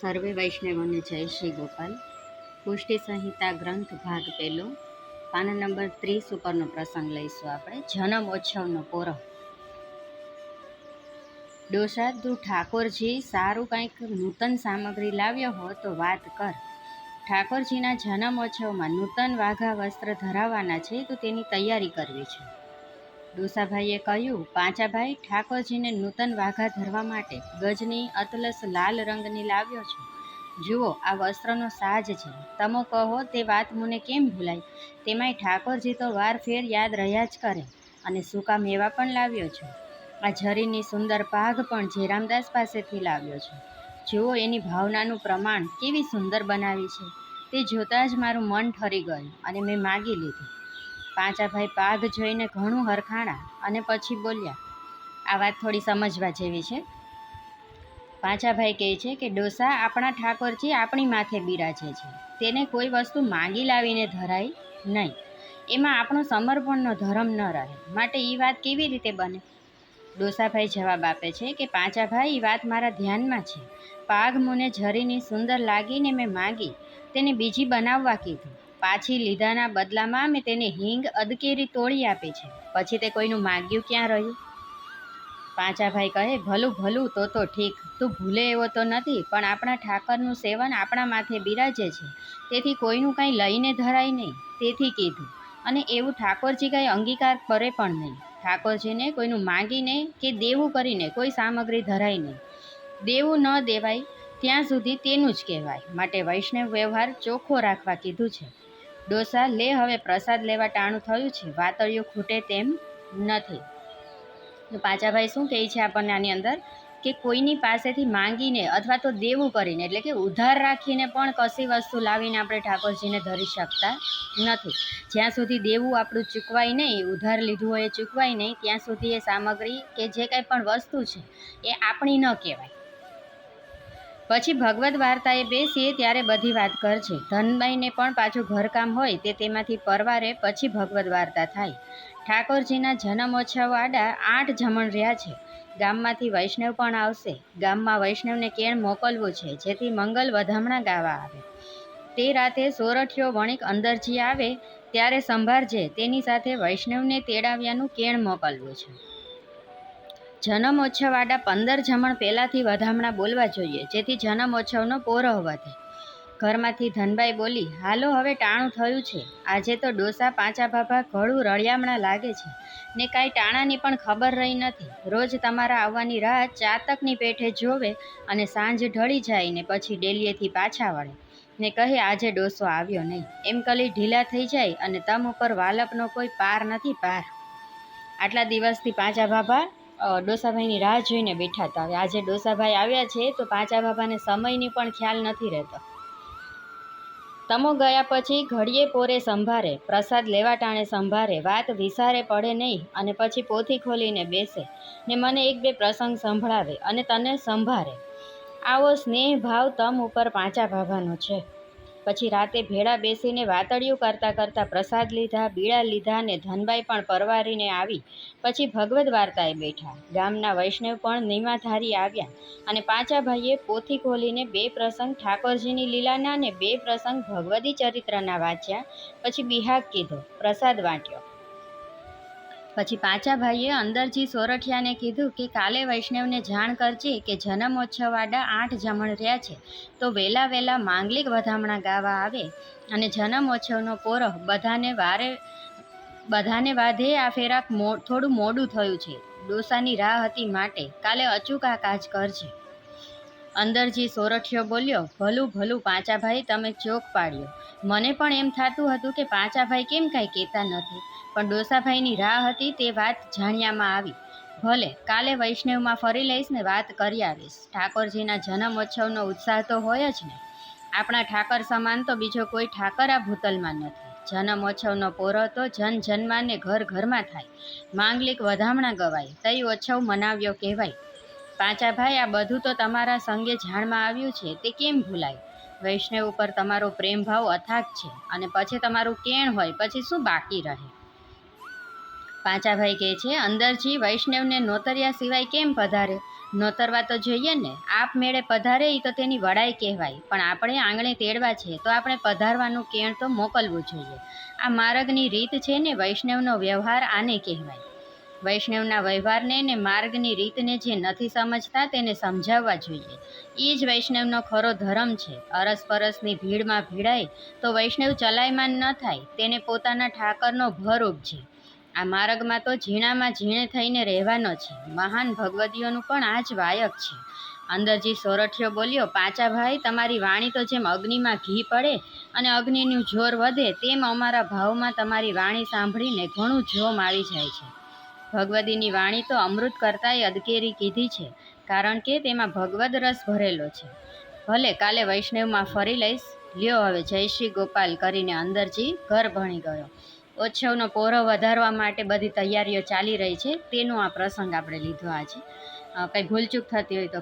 સર્વે વૈષ્ણવોને જય શ્રી ગોપાલ. પુષ્ટિ સંહિતા ગ્રંથ ભાગ પહેલો, પાના નંબર ત્રીસ ઉપરનો પ્રસંગ લઈશું આપણે જન્મોત્સવનો પોરો. ડોસા તું ઠાકોરજી સારું કંઈક નૂતન સામગ્રી લાવ્યો હો તો વાત કર. ઠાકોરજીના જન્મોત્સવમાં નૂતન વાઘા વસ્ત્ર ધરાવવાના છે તો તેની તૈયારી કરવી છે. ડોસાભાઈએ કહ્યું, પાંચાભાઈ, ઠાકોરજીને નૂતન વાઘા ધરવા માટે ગજની અતલસ લાલ રંગની લાવ્યો છું. જુઓ, આ વસ્ત્રનો સાજ છે. તમો કહો, તે વાત મને કેમ ભૂલાય? તેમાંય ઠાકોરજી તો વાર ફેર યાદ રહ્યા જ કરે અને સૂકા મેવા પણ લાવ્યો છું? આ ઝરીની સુંદર પાઘ પણ જેરામદાસ પાસેથી લાવ્યો છું. જુઓ, એની ભાવનાનું પ્રમાણ કેવી સુંદર બનાવી છે. તે જોતાં જ મારું મન ઠરી ગયું અને મેં માગી લીધી. પાંચાભાઈ પાઘ જોઈને ઘણું હરખાણા અને પછી બોલ્યા, આ વાત થોડી સમજવા જેવી છે. પાંચાભાઈ કહે છે કે, ડોસા, આપણા ઠાકોરજી આપણી માથે બિરાજે છે. તેને કોઈ વસ્તુ માંગી લાવીને ધરાય નહીં. એમાં આપણો સમર્પણનો ધર્મ ન રહે. માટે એ વાત કેવી રીતે બને? ડોસાભાઈ જવાબ આપે છે કે, પાંચાભાઈ એ વાત મારા ધ્યાનમાં છે. પાઘ મને ઝરીની સુંદર લાગીને મેં માગી. તેને બીજી બનાવવા કીધું. પાછી લીધાના બદલામાં મેં તેને હિંગ અદકેરી તોડી આપી છે. પછી તે કોઈનું માગ્યું ક્યાં રહ્યું? પાંચાભાઈ કહે, ભલું ભલું તો તો ઠીક. તું ભૂલે એવો તો નથી, પણ આપણા ઠાકરનું સેવન આપણા માથે બિરાજે છે. તેથી કોઈનું કાંઈ લઈને ધરાય નહીં. તેથી કીધું. અને એવું ઠાકોરજી કાંઈ અંગીકાર કરે પણ નહીં. ઠાકોરજીને કોઈનું માગીને કે દેવું કરીને કોઈ સામગ્રી ધરાય નહીં. દેવું ન દેવાય, ત્યાં સુધી તેનું જ કહેવાય. માટે વૈષ્ણવ વ્યવહાર ચોખ્ખો રાખવા કીધું છે. ડોસા લે, હવે પ્રસાદ લેવા ટાણું થયું છે. વાતળિયું ખૂટે તેમ નથી. તો પાંચાભાઈ શું કહે છે આપણને આની અંદર? કે કોઈની પાસેથી માંગીને અથવા તો દેવું કરીને, એટલે કે ઉધાર રાખીને પણ કશી વસ્તુ લાવીને આપણે ઠાકોરજીને ધરી શકતા નથી. જ્યાં સુધી દેવું આપણું ચૂકવાય નહીં, ઉધાર લીધું હોય એ ચૂકવાય નહીં, ત્યાં સુધી એ સામગ્રી કે જે કંઈ પણ વસ્તુ છે, એ આપણી ન કહેવાય. પછી ભગવદ્ વાર્તાએ બેસીએ ત્યારે બધી વાત કરજે. ધનબાઈને પણ પાછું ઘરકામ હોય તે તેમાંથી પરવારે પછી ભગવદ્ વાર્તા થાય. ઠાકોરજીના જન્મોત્સવ આડા આઠ જમણ રહ્યા છે. ગામમાંથી વૈષ્ણવ પણ આવશે. ગામમાં વૈષ્ણવને કેણ મોકલવું છે, જેથી મંગલ વધામણા ગાવા આવે. તે રાતે સોરઠિયો વણિક અંદરજી આવે, ત્યારે સંભાળજે તેની સાથે વૈષ્ણવને તેડાવ્યાનું કેણ મોકલવું છે. જન્મોત્સવ આડા પંદર જમણ પહેલાંથી વધામણા બોલવા જોઈએ જેથી જન્મોત્સવનો પોરો વધે. ઘરમાંથી ધનબાઈ બોલી હાલો હવે ટાણું થયું છે. આજે તો ડોસા પાંચા ભાભા ઘડું રળિયામણા લાગે છે. ને કાંઈ ટાણાની પણ ખબર રહી નથી. રોજ તમારા આવવાની રાહ ચાતકની પેઠે જોવે અને સાંજ ઢળી જાય ને પછી ડેલીએથી પાછા વળે. ને કહે આજે ડોસો આવ્યો નહીં. એમ કલી ઢીલા થઈ જાય અને તમ ઉપર વાલપનો કોઈ પાર નથી પાર. આટલા દિવસથી પાંચા અ, ડોસાભાઈની રાહ જોઈને બેઠા હતા. હવે આજે ડોસાભાઈ આવ્યા છે તો પાંચા બાબાને સમયની પણ ખ્યાલ નથી રહેતો. તમો ગયા પછી ઘડીએ પોરે સંભારે, પ્રસાદ લેવા ટાણે સંભારે, વાત વિસારે પડે નહીં અને પછી પોથી ખોલીને બેસે ને મને એક બે પ્રસંગ સંભળાવે અને તને સંભારે. આવો સ્નેહ ભાવ તમ ઉપર પાંચા ભાભાનો છે. પછી રાતે ભેળા બેસીને વાતળિયું કરતાં કરતાં પ્રસાદ લીધા, બીડા લીધા ને ધનબાઈ પણ પરવારીને આવી. પછી ભગવદ્ વાર્તાએ બેઠા. ગામના વૈષ્ણવ પણ નિમાધારી આવ્યા અને પાંચા ભાઈએ પોથી ખોલીને બે પ્રસંગ ઠાકોરજીની લીલાના ને બે પ્રસંગ ભગવદી ચરિત્રના વાંચ્યા. પછી બિહાગ કીધો, પ્રસાદ વાંટ્યો. પછી પાંચા ભાઈએ અંદરજી સોરઠિયાને કીધું કે કાલે વૈષ્ણવને જાણ કરજે કે જન્મોત્સવ આડા આઠ જમણ રહ્યા છે. તો વહેલા વહેલા માંગલિક વધામણા ગાવા આવે અને જન્મોત્સવનો પોરહ બધાને વારે, બધાને વાધે આ ફેરાક મો, થોડું મોડું થયું છે. ડોસાની રાહ હતી માટે કાલે અચૂક આ કાજ કરજે. અંદરજી સોરઠિયો બોલ્યો, ભલું ભલું, પાંચાભાઈ, તમે ચોક પાડ્યો. મને પણ એમ થતું હતું કે પાંચાભાઈ કેમ કાંઈ કહેતા નથી, પણ ડોસાભાઈની રાહ હતી તે વાત જાણ્યામાં આવી. ભલે, કાલે વૈષ્ણવમાં ફરી લઈશ ને વાત કરી આવીશ. ઠાકોરજીના જન્મોત્સવનો ઉત્સાહ તો હોય જ ને. આપણા ઠાકર સમાન તો બીજો કોઈ ઠાકર આ ભૂતલમાં નથી. જન્મોત્સવનો પોરો તો જન જન્માને ઘર ઘરમાં થાય. માંગલિક વધામણા ગવાય. તઈ ઓછવ મનાવ્યો કહેવાય. પાંચાભાઈ આ બધું તો તમારા સંગે જાણમાં આવ્યું છે. તે કેમ ભૂલાય? વૈષ્ણવ ઉપર તમારો પ્રેમ ભાવ અથાગ છે અને પછી તમારું કેણ હોય, પછી શું બાકી રહે? પાંચાભાઈ કહે છે અંદરજી વૈષ્ણવને નોતર્યા સિવાય કેમ પધારે? નોતરવા તો જોઈએ ને. આપમેળે પધારે એ તો તેની વડાઈ કહેવાય. પણ આપણે આંગણે તેડવા છે, તો આપણે પધારવાનું કેણ તો મોકલવું જોઈએ. આ માર્ગની રીત છે ને વૈષ્ણવનો વ્યવહાર આને કહેવાય. વૈષ્ણવના વ્યવહારને ને માર્ગની રીતને જે નથી સમજતા તેને સમજાવવા જોઈએ. એ જ વૈષ્ણવનો ખરો ધર્મ છે. અરસપરસની ભીડમાં ભીડાય તો વૈષ્ણવ ચલાયમાન ન થાય, તેને પોતાના ઠાકરનો ભર ઉપજે આ માર્ગમાં તો ઝીણામાં ઝીણે થઈને રહેવાનો છે. મહાન ભગવદીઓનું પણ આ જ વાયક છે. અંદરજી સોરઠિયો બોલ્યો પાચા ભાઈ, તમારી વાણી તો જેમ અગ્નિમાં ઘી પડે અને અગ્નિનું જોર વધે, તેમ અમારા ભાવમાં તમારી વાણી સાંભળીને ઘણું જોમ આવી જાય છે. ભગવદીની વાણી તો અમૃત કરતાંય અદકેરી કીધી છે, કારણ કે તેમાં ભગવદ રસ ભરેલો છે. ભલે કાલે વૈષ્ણવમાં ફરી લઈશ. લ્યો હવે જય શ્રી ગોપાલ કરીને અંદરજી ઘર ભણી ગયો. ઉત્સવનો પોરો વધારવા માટે બધી તૈયારીઓ ચાલી રહી છે. તેનો આ પ્રસંગ આપણે લીધો આજે. કંઈ ભૂલચૂક થતી હોય તો